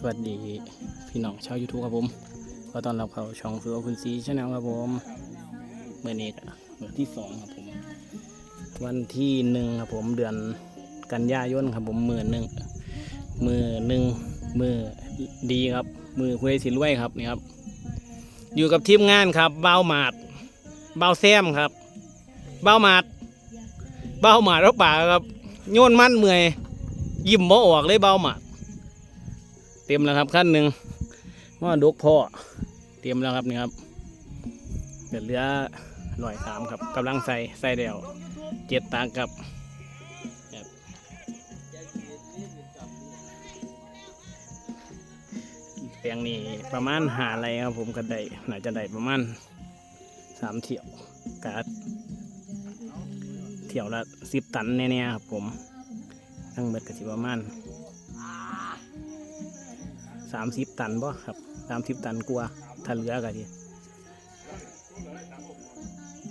สวัสดีพี่น้องชาวยูทูบครับผมขอต้อนเรับเข้าช่องฟิวคุณซีชาแนลครับผมเมื่อนี้ก็เมื่อที่สองครับผม วันที่หนึ่งครับผมเดือนกันยายนครับผมมือหนึ่งมือหนึ่งมือดีครับ มือคุยสิรวยครับนี่ครับ อยู่กับทีมงานครับเบ้าหมาดเบ้าแซมครับเบ้าหมาดเบ้าหมาดแล้วป่ากครับโยนมันเมื่อยยิ้มบ่ออกเลยเบ้าหมาด เต็มแล้วครับขั้นหนึ่งหม้อดกพ่อเต็มแล้วครับนี่ครับเดือดเรือลอยสามครับกำลังใส่ใส่เดียวเจ็ดตางกับแปลงนี้ประมาณหาอะไรครับผมก็ได้น่าจะได้ประมาณสามเที่ยวกาดเที่ยวละสิบตันแน่ๆครับผมทั้งเบิดก็สิประมาณ สามสิบตันบ่ครับสามสิบตันกว่าถ้าเหลือก็ที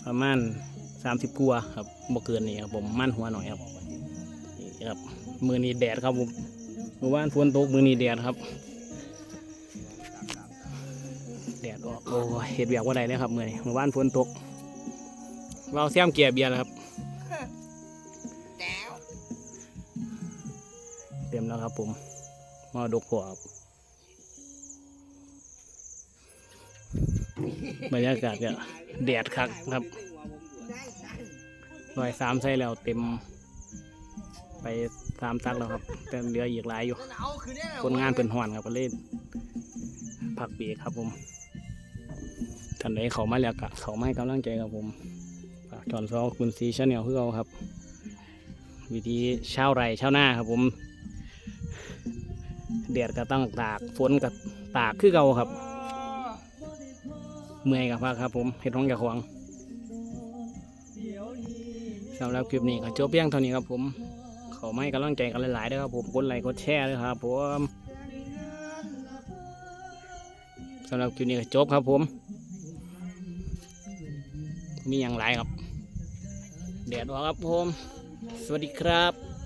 ประมาณสามสิบกว่าครับบ่เกินนี่ครับผมมั่นหัวหน่อยครับนี่ครับมือนี้แดดครับผมเมื่อวานฝนตกมือนี้แดดครับ แดดออกโอ้ยเห็ดเบียกว่าใดเลยครับมือนี้เมื่อวานฝนตกเราแซมเกียร์เบียร์แล้วครับเต็มแล้วครับผมหมาดกหัวครับ บรรยากาศก็แดดคักครับรอยสามใส่แล้วเต็ม ไปสามตักแล้วครับ แต่เหลืออีกหลายอยู่ คนงานเป็นห่อนครับก็เล่นพักเบรกครับผมท่านใดเขามาแล้วก็เขามาให้กำลังใจครับผมจอนซอคุณซีชาแนลเพื่อเอาครับ วิธีเช่าไร่เช่าหน้าครับผมแดดก็ต้องตากฝนก็ตากคือเก่าครับ เมื่อยกับพักครับผมเห็ดท้องอย่าขวางสำหรับคลิปนี้ก็จบเพียงเท่านี้ครับผม ขอไม่กำลังใจกันหลายๆด้วยครับผมกดไลค์กดแชร์ด้วยครับผมสำหรับคลิปนี้ก็จบครับผม มีอย่างไรครับแดดออกครับผม สวัสดีครับ